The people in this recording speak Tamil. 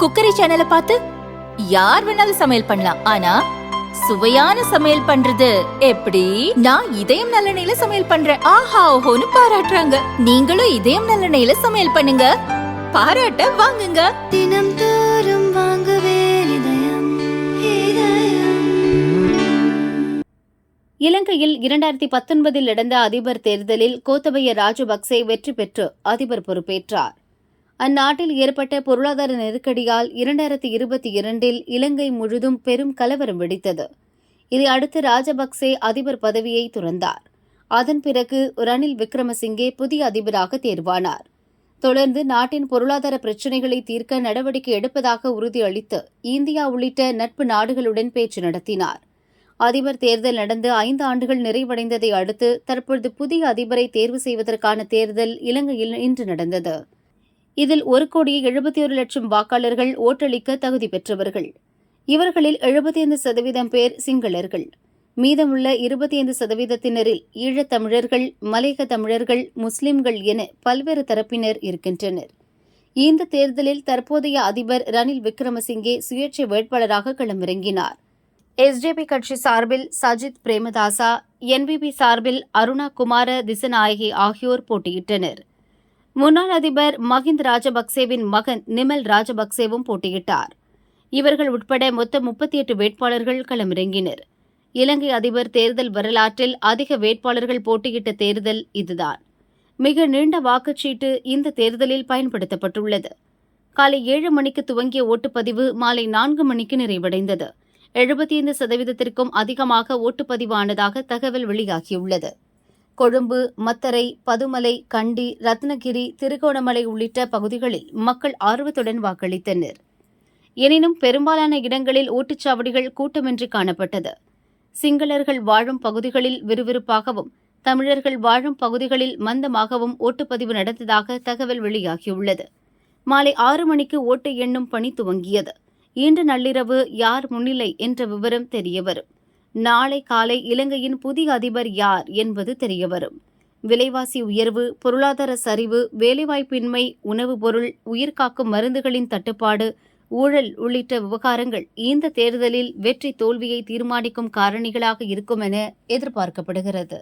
குக்கரி சேனலை பார்த்து யார் வேணாலும் சமையல் பண்ணலாம். ஆனா சுவையான சமையல் பண்றது எப்படி? நான் இதயம் நல்லெண்ணெயில சமையல் பண்றேன். ஆஹா ஓஹோன்னு பாராட்டுறாங்க. நீங்களும் இதயம் நல்லெண்ணெயில சமையல் பண்ணுங்க. பாராட்ட வாங்குங்க. தினம் தோறும் வாங்குவே இதயம் இதயம். இலங்கையில் இரண்டாயிரத்தி பத்தொன்பதில் நடந்த அதிபர் தேர்தலில் கோத்தபய ராஜபக்சே வெற்றி பெற்று அதிபர் பொறுப்பேற்றார். அந்நாட்டில் ஏற்பட்ட பொருளாதார நெருக்கடியால் இரண்டாயிரத்தி இருபத்தி இரண்டில் இலங்கை முழுதும் பெரும் கலவரம் வெடித்தது. இதை அடுத்து ராஜபக்சே அதிபர் பதவியை துறந்தார். அதன் பிறகு ரணில் விக்ரமசிங்கே புதிய அதிபராக தேர்வானார். தொடர்ந்து நாட்டின் பொருளாதார பிரச்சினைகளை தீர்க்க நடவடிக்கை எடுப்பதாக உறுதியளித்து இந்தியா உள்ளிட்ட நட்பு நாடுகளுடன் பேச்சு நடத்தினார். அதிபர் தேர்தல் நடந்து ஐந்து ஆண்டுகள் நிறைவடைந்ததை அடுத்து தற்பொழுது புதிய அதிபரை தேர்வு செய்வதற்கான தேர்தல் இலங்கையில் இன்று நடந்தது. இதில் ஒரு கோடியே எழுபத்தி ஒரு லட்சம் வாக்காளர்கள் ஓட்டளிக்க தகுதி பெற்றவர்கள். இவர்களில் எழுபத்தைந்து சதவீதம் பேர் சிங்களர்கள். மீதமுள்ள இருபத்தி ஐந்து சதவீதத்தினரில் ஈழத் தமிழர்கள் மலையக தமிழர்கள் முஸ்லிம்கள் என பல்வேறு தரப்பினர் இருக்கின்றனர். இந்த தேர்தலில் தற்போதைய அதிபர் ரணில் விக்ரமசிங்கே சுயேட்சை வேட்பாளராக களமிறங்கினார். எஸ்ஜேபி கட்சி சார்பில் சஜித் பிரேமதாசா என்பிபி சார்பில் அருணா குமார திசநாயகி ஆகியோர் போட்டியிட்டனர். முன்னாள் அதிபர் மஹிந்த ராஜபக்சேவின் மகன் நிமல் ராஜபக்சேவும் போட்டியிட்டார். இவர்கள் உட்பட மொத்தம் முப்பத்தி எட்டு வேட்பாளர்கள் களமிறங்கினர். இலங்கை அதிபர் தேர்தல் வரலாற்றில் அதிக வேட்பாளர்கள் போட்டியிட்ட தேர்தல் இதுதான். மிக நீண்ட வாக்குச்சீட்டு இந்த தேர்தலில் பயன்படுத்தப்பட்டுள்ளது. காலை ஏழு மணிக்கு துவங்கிய ஓட்டுப்பதிவு மாலை நான்கு மணிக்கு நிறைவடைந்தது. எழுபத்தி ஐந்து சதவீதத்திற்கும் அதிகமாக ஓட்டுப்பதிவானதாக தகவல் வெளியாகியுள்ளது. கொழும்பு மத்தரை பதுமலை கண்டி ரத்னகிரி திருகோணமலை உள்ளிட்ட பகுதிகளில் மக்கள் ஆர்வத்துடன் வாக்களித்தனர். எனினும் பெரும்பாலான இடங்களில் ஓட்டுச்சாவடிகள் கூட்டமின்றி காணப்பட்டது. சிங்களர்கள் வாழும் பகுதிகளில் விறுவிறுப்பாகவும் தமிழர்கள் வாழும் பகுதிகளில் மந்தமாகவும் ஓட்டுப்பதிவு நடந்ததாக தகவல் வெளியாகியுள்ளது. மாலை ஆறு மணிக்கு ஓட்டு எண்ணும் பணி துவங்கியது. இன்று நள்ளிரவு யார் முன்னிலை என்ற விவரம் தெரியவரும். நாளை காலை இலங்கையின் புதிய அதிபர் யார் என்பது தெரியவரும். விலைவாசி உயர்வு பொருளாதார சரிவு வேலைவாய்ப்பின்மை உணவுப் பொருள் உயிர்காக்கும் மருந்துகளின் தட்டுப்பாடு ஊழல் உள்ளிட்ட விவகாரங்கள் இந்த தேர்தலில் வெற்றி தோல்வியை தீர்மானிக்கும் காரணிகளாக இருக்கும் என எதிர்பார்க்கப்படுகிறது.